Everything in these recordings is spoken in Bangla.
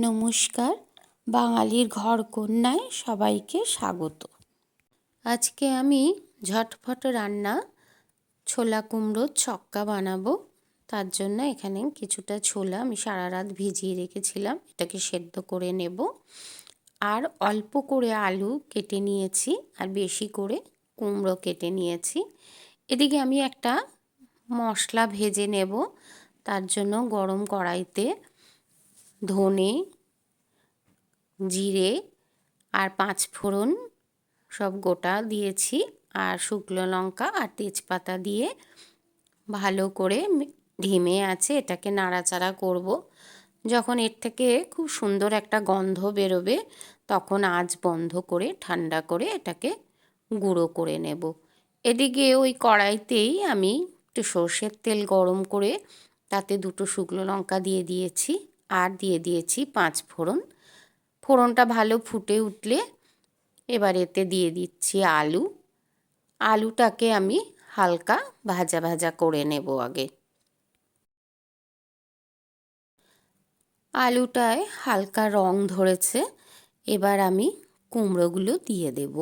নমস্কার। বাঙালির ঘর কন্যায় সবাইকে স্বাগত। আজকে আমি ঝটফট রান্না ছোলা কুমড়োর ছক্কা বানাবো। তার জন্য এখানে কিছুটা ছোলা আমি সারা রাত ভিজিয়ে রেখেছিলাম, এটাকে সেদ্ধ করে নেব। আর অল্প করে আলু কেটে নিয়েছি, আর বেশি করে কুমড়ো কেটে নিয়েছি। এদিকে আমি একটা মশলা ভেজে নেব, তার জন্য গরম কড়াইতে ধনে, জিরে আর পাঁচ ফোড়ন সব গোটা দিয়েছি আর শুকনো লঙ্কা আর তেজপাতা দিয়ে ভালো করে ঢিমে আছে এটাকে নাড়াচাড়া করব। যখন এর থেকে খুব সুন্দর একটা গন্ধ বেরোবে তখন আজ বন্ধ করে ঠান্ডা করে এটাকে গুঁড়ো করে নেব। এদিকে ওই কড়াইতেই আমি একটু সর্ষের তেল গরম করে তাতে দুটো শুকনো লঙ্কা দিয়ে দিয়েছি। আর দিয়ে দিয়েছি পাঁচ ফোড়ন। ফোড়নটা ভালো ফুটে উঠলে এবার এতে দিয়ে দিচ্ছি আলু। আলুটাকে আমি হালকা ভাজা ভাজা করে নেব আগে। আলুটায় হালকা রং ধরেছে, এবার আমি কুমড়োগুলো দিয়ে দেব।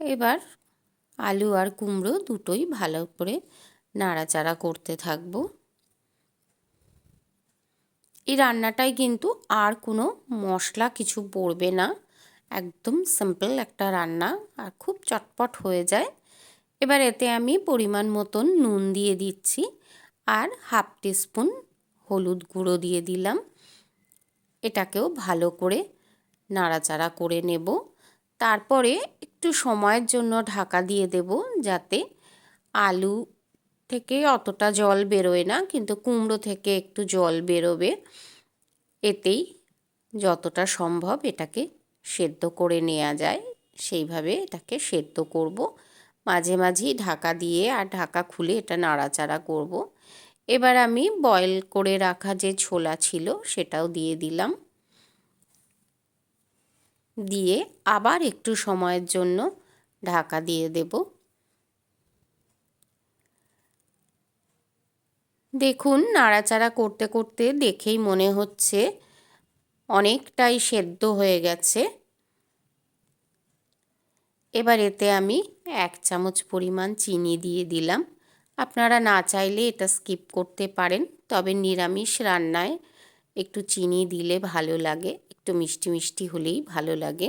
এবার আলু আর কুমড়ো দুটোই ভালো করে নাড়াচাড়া করতে থাকব। এই রান্নাটায় কিন্তু আর কোনো মশলা কিছু পড়বে না। একদম সিম্পল একটা রান্না আর খুব চটপট হয়ে যায়। এবার এতে আমি পরিমাণ মতন নুন দিয়ে দিচ্ছি আর হাফ টিস্পুন হলুদ গুঁড়ো দিয়ে দিলাম। এটাকেও ভালো করে নাড়াচাড়া করে নেব। তারপরে একটু সময়ের জন্য ঢাকা দিয়ে দেব যাতে আলু থেকে অতটা জল বেরোয় না, কিন্তু কুমড়ো থেকে একটু জল বেরোবে। এতেই যতটা সম্ভব এটাকে সেদ্ধ করে নেওয়া যায়। সেইভাবে এটাকে সেদ্ধ করব। মাঝে মাঝেই ঢাকা দিয়ে আর ঢাকা খুলে এটা নাড়াচাড়া করব। এবার আমি বয়েল করে রাখা যে ছোলা ছিল সেটাও দিয়ে দিলাম। দিয়ে আবার একটু সময়ের জন্য ঢাকা দিয়ে দেবো। দেখুন, নাড়াচাড়া করতে করতে দেখেই মনে হচ্ছে অনেকটাই সেদ্ধ হয়ে গেছে। এবার এতে আমি এক চামচ পরিমাণ চিনি দিয়ে দিলাম। আপনারা না চাইলে এটা স্কিপ করতে পারেন, তবে নিরামিষ রান্নায় একটু চিনি দিলে ভালো লাগে, একটু মিষ্টি মিষ্টি হলেই ভালো লাগে।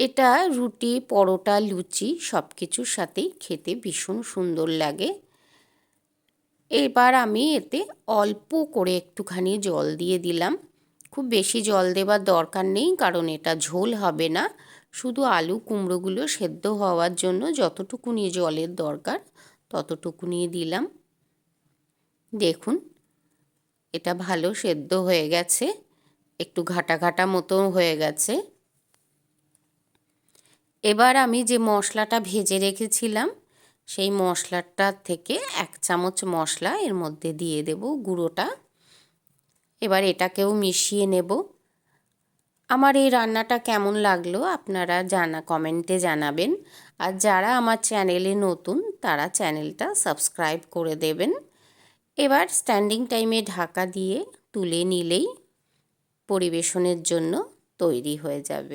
এটা রুটি, পরোটা, লুচি সব কিছুর সাথেই খেতে ভীষণ সুন্দর লাগে। এবার আমি এতে অল্প করে একটুখানি জল দিয়ে দিলাম। খুব বেশি জল দেবার দরকার নেই, কারণ এটা ঝোল হবে না। শুধু আলু কুমড়োগুলো সেদ্ধ হওয়ার জন্য যতটুকুনি জলের দরকার ততটুকুনি দিলাম। দেখুন, এটা ভালো সেদ্ধ হয়ে গেছে, একটু ঘাটা ঘাটা মতো হয়ে গেছে। এবার আমি যে মশলাটা ভেজে রেখেছিলাম সেই মশলাটার থেকে এক চামচ মশলা এর মধ্যে দিয়ে দেব গুঁড়োটা। এবার এটাকেও মিশিয়ে নেব। আমার এই রান্নাটা কেমন লাগল আপনারা জানা, কমেন্টে জানাবেন। আর যারা আমার চ্যানেলে নতুন, তারা চ্যানেলটা সাবস্ক্রাইব করে দেবেন। এবার স্ট্যান্ডিং টাইমে ঢাকা দিয়ে তুলে নিলেই পরিবেশনের জন্য তৈরি হয়ে যাবে।